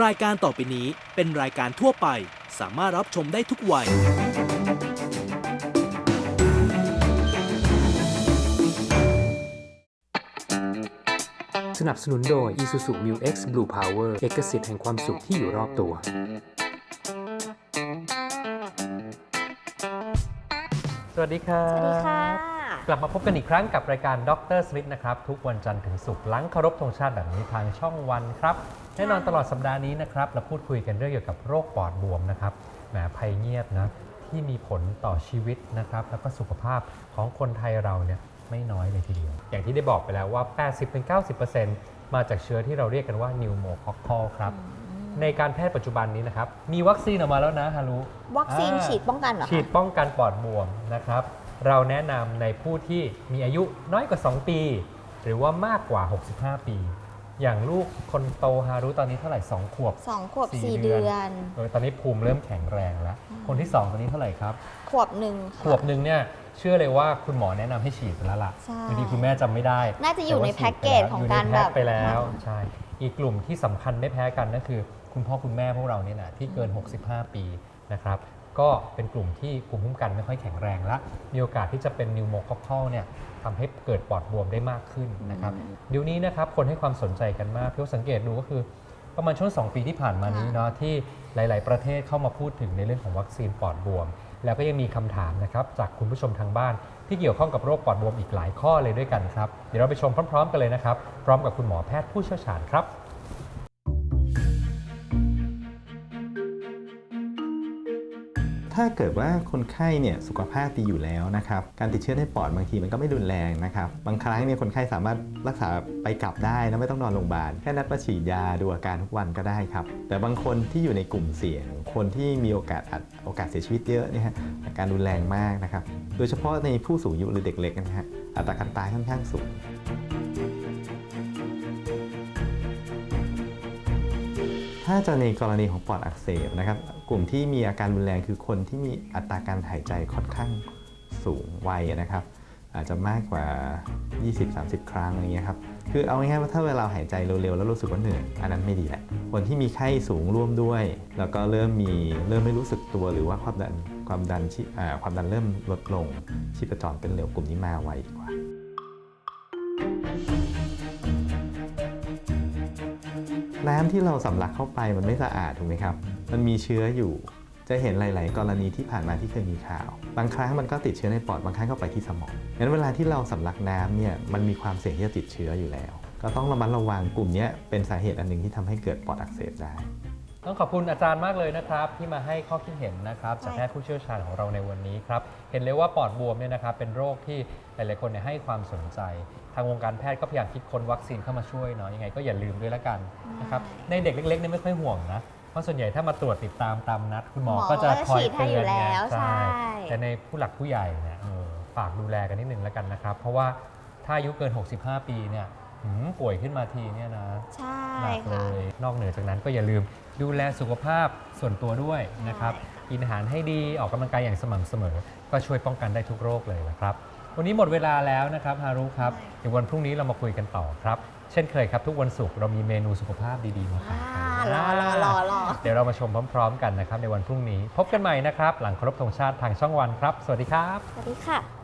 รายการต่อไปนี้เป็นรายการทั่วไป สามารถรับชมได้ทุกวัย สนับสนุนโดย Isuzu Mu X Blue Power เอกสิทธิ์แห่งความสุขที่อยู่รอบตัว สวัสดีครับ สวัสดีค่ะ กลับมาพบกันอีกครั้งกับรายการดรสมิธนะครับ ทุกวันจันทร์ถึงศุกร์หลังเคารพธงชาติแบบนี้ทางช่องวันครับแน่นอนตลอดสัปดาห์นี้นะครับเราพูดคุยกันเรื่องเกี่ยวกับโรคปอดบวมนะครับแหมภัยเงียบนะที่มีผลต่อชีวิตนะครับแล้วก็สุขภาพของคนไทยเราเนี่ยไม่น้อยเลยทีเดียว อย่างที่ได้บอกไปแล้วว่า 80-90%มาจากเชื้อที่เราเรียกกันว่านิวโมคอคคอลครับในการแพทย์ปัจจุบันนี้นะครับ มีวัคซีนออกมาแล้วนะฮารุวัคซีนอ่าฉีดป้องกันเหรอคะฉีดป้องกันปอดบวมนะครับ เราแนะนำในผู้ที่มีอายุน้อยกว่า 2 ปี หรือว่ามากกว่า 65 ปี อย่างลูกคนโตฮารุตอนนี้เท่าไหร่ 2 ขวบ สองขวบสี่สี่เดืเดือนอนเออตอนนี้ภูมิเริ่มแข็งแรงแล้ว คนที่ 2 ตอนนี้เท่าไหร่ครับ ขวบหนึ่งค่ะขวบหนึ่งเนี่ยเชื่อเลยว่าคุณหมอแนะนำให้ฉีดไปแล้วล่ะใช่บางทีคุณแม่จำไม่ได้น่าจะอยู่ในต่ว่าฉีดไปแพ็กเกจล้วของยู่ในการแพ็คแบบไปแล้วใช่อีกกลุ่มที่สำคัญไม่แพ้กันนั่นคือ คุณพ่อคุณแม่พวกเราเนี่ยนะที่เกิน 65 ปีนะครับ ก็เป็นกลุ่มที่ภูมิคุ้มกันไม่ค่อยแข็งแรงละมีโอกาสที่จะเป็นนิวโมคอคคอลเนี่ยทำให้เกิดปอดบวมได้มากขึ้นนะครับเดี๋ยวนี้นะครับคนให้ความสนใจกันมากที่สังเกตดูก็คือประมาณช่วง 2 ปีที่ผ่านมานี้เนาะที่หลาย ๆ ประเทศเข้ามาพูดถึงในเรื่องของวัคซีนปอดบวม แล้วก็ยังมีคำถามนะครับจากคุณผู้ชมทางบ้าน ที่เกี่ยวข้องกับโรคปอดบวมอีกหลายข้อเลยด้วยกันครับเดี๋ยวเราไปชมพร้อม ๆ กันเลยนะครับ พร้อมกับคุณหมอแพทย์ผู้เชี่ยวชาญครับ ถ้าเกิดว่าคนไข้เนี่ยสุขภาพดีอยู่แล้วนะครับการติดเชื้อในปอดบางทีมันก็ไม่รุนแรงนะครับบางครั้งเนี่ยคนไข้สามารถรักษาไปกลับได้นะไม่ต้องนอนโรงพยาบาลแค่นัดมาฉีดยาดูอาการทุกวันก็ได้ครับแต่บางคนที่อยู่ในกลุ่มเสี่ยง คนที่มีโอกาสอัดโอกาสเสียชีวิตเยอะเนี่ยฮะอาการรุนแรงมากนะครับโดยเฉพาะในผู้สูงอายุหรือเด็กเล็กนะฮะอัตราการตายค่อนข้างสูง ถ้าจะในกรณีของปอดอักเสบนะครับ กลุ่มที่มีอาการรุนแรงคือคนที่มีอัตราการหายใจค่อนข้างสูงวัยนะครับ อาจจะมากกว่า 20-30 ครั้งอย่างเงี้ยครับ คือเอาง่ายๆว่าถ้าเวลาหายใจเร็วๆแล้วรู้สึกว่าเหนื่อยอันนั้นไม่ดีแหละ คนที่มีไข้สูงร่วมด้วย แล้วก็เริ่มมีเริ่มไม่รู้สึกตัวหรือว่าความดันความดันชีอ่าความดันเริ่มลดลงชีพจรเป็นเร็วกลุ่มนี้มาไวกว่า น้ำที่เราสำลักเข้าไปมันไม่สะอาดถูกไหมครับ มันมีเชื้ออยู่ จะเห็นหลาย ๆ กรณีที่ผ่านมาที่เคยมีข่าว บางครั้งมันก็ติดเชื้อในปอด บางครั้งก็ไปที่สมองงั้นเวลาที่เราสำลักน้ำเนี่ยมันมีความเสี่ยงที่จะติดเชื้ออยู่แล้ว ก็ต้องระมัดระวังกลุ่มนี้เป็นสาเหตุอันหนึ่งที่ทำให้เกิดปอดอักเสบได้ ต้องขอบคุณอาจารย์มากเลยนะครับ ที่มาให้ข้อคิดเห็นนะครับใช่จากแพทย์ผู้เชี่ยวชาญของเราในวันนี้ครับเห็นเลยว่าปอดบวมเนี่ยนะครับเป็นโรคที่หลายๆคนเนี่ยให้ความสนใจ ทางวงการแพทย์ก็พยายามคิดค้นวัคซีนเข้ามาช่วยเนาะยังไงก็อย่าลืมด้วยละกันนะครับในเด็กเล็กๆเนี่ยไม่ค่อยห่วงนะเพราะส่วนใหญ่ถ้ามาตรวจติดตามตามนัด คุณหมอหมอก็จะคอยฉีดให้เตือยู่อนไงแล้วใช่แต่ในผู้หลักผู้ใหญ่เนี่ยเออฝากดูแลกันนิดนึงแล้วกันนะครับ เพราะว่าถ้าอายุเกิน 65 ปีเนี่ยหืมป่วยขึ้นมาทีเนี่ยนะ ใช่ หนักเลค่ะ ย นอกเหนือจากนั้นก็อย่าลืมดูแลสุขภาพส่วนตัวด้วยนะครับกินอาหารให้ดีออกกำลังกายอย่างสม่ำเสมอ ก็ช่วยป้องกันได้ทุกโรคเลยนะครับ วันนี้หมดเวลาแล้วนะครับฮารุครับเดี๋ยววันพรุ่งนี้เรามาคุยกันต่อครับ เช่นเคยครับทุกวันศุกร์เรามีเมนูสุขภาพดีๆมาฝากกัอ่านรอรอรอรอ เดี๋ยวเรามาชมพร้อม ๆ กันนะครับในวันพรุ่งนี้ พบกันใหม่นะครับ หลังเคารพธงชาติทางช่องวันครับ สวัสดีครับ สวัสดีค่ะ